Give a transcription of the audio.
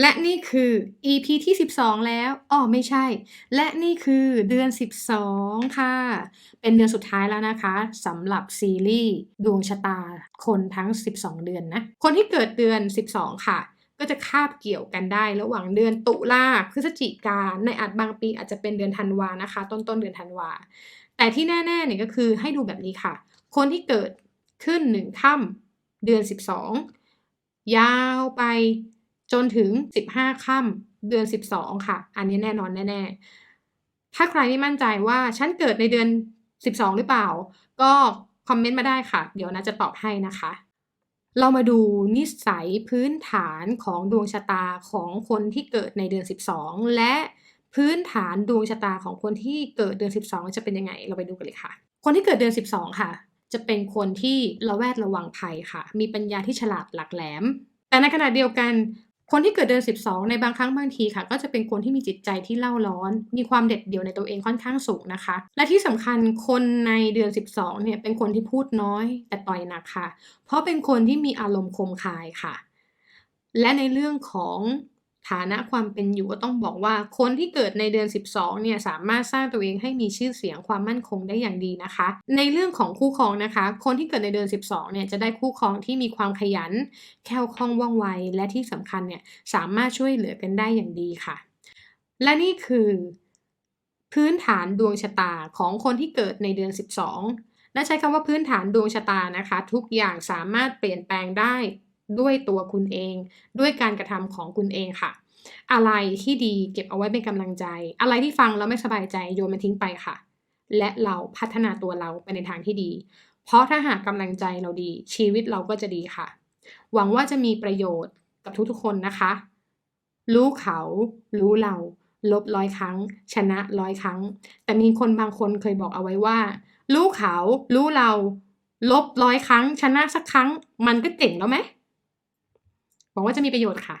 และนี่คือ EP ที่ 12 แล้วอ้อไม่ใช่ และนี่คือเดือน 12 ค่ะ เป็นเดือนสุดท้ายแล้วนะคะสำหรับซีรีส์ดวงชะตาคนทั้ง 12 เดือนนะ คนที่เกิดเดือน 12 ค่ะ ก็จะคาบเกี่ยวกันได้ ระหว่างเดือนตุลาพฤศจิกาในอาจบางปีอาจจะเป็นเดือนธันวานะคะ ต้นต้นเดือนธันวา แต่ที่แน่ๆเนี่ยก็คือให้ดูแบบนี้ค่ะ คนที่เกิดขึ้นหนึ่งค่ำเดือน 12 ยาวไป จนถึง 15 ค่ำเดือน 12 ค่ะ อันนี้แน่นอนแน่ๆ ถ้าใครไม่มั่นใจว่าฉันเกิดในเดือน 12 หรือเปล่า ก็คอมเมนต์มาได้ค่ะ เดี๋ยวนะจะตอบให้นะคะ เรามาดูนิสัยพื้นฐานของดวงชะตาของคนที่เกิดในเดือน 12 และพื้นฐานดวงชะตาของคนที่เกิดเดือน 12 จะเป็นยังไง เราไปดูกันเลยค่ะ คนที่เกิดเดือน 12 ค่ะ จะเป็นคนที่ระแวดระวังภัยค่ะ มีปัญญาที่ฉลาดหลักแหลม แต่ในขณะเดียวกัน คนที่เกิดเดือน 12 ในบางครั้งบางทีค่ะ ก็จะเป็นคนที่มีจิตใจที่เล่าร้อน มีความเด็ดเดี่ยวในตัวเองค่อนข้างสูงนะคะ และที่สำคัญคนในเดือน 12 เนี่ยเป็นคนที่พูดน้อยแต่ต่อยหนักค่ะ เพราะเป็นคนที่มีอารมณ์คมคายค่ะ และในเรื่องของ ฐานะความเป็นอยู่ก็ต้องบอกว่าคนที่เกิดในเดือน 12 เนี่ยสามารถสร้างตัวเองให้มีชื่อเสียงความมั่นคงได้อย่างดีนะคะ ในเรื่องของคู่ครองนะคะ คนที่เกิดในเดือน 12 เนี่ยจะได้คู่ครองที่มีความขยัน แคล่วคล่องว่องไว และที่สำคัญเนี่ยสามารถช่วยเหลือกันได้อย่างดีค่ะ และนี่คือ พื้นฐานดวงชะตาของคนที่เกิดในเดือน 12และใช้คำว่าพื้นฐานดวงชะตานะคะ ทุกอย่างสามารถเปลี่ยนแปลงได้ ด้วยตัวคุณเอง ด้วยการกระทำของคุณเองค่ะ อะไรที่ดีเก็บเอาไว้เป็นกำลังใจ อะไรที่ฟังแล้วไม่สบายใจโยนมันทิ้งไปค่ะ และเราพัฒนาตัวเราไปในทางที่ดี เพราะถ้าหากกำลังใจเราดี ชีวิตเราก็จะดีค่ะ หวังว่าจะมีประโยชน์กับทุกๆคนนะคะ รู้เขา รู้เรา ลบร้อยครั้ง ชนะร้อยครั้ง แต่มีคนบางคนเคยบอกเอาไว้ว่า รู้เขา รู้เรา ลบร้อยครั้ง ชนะสักครั้ง มันก็เจ๋งแล้วไหม หวังว่าจะมีประโยชน์ค่ะ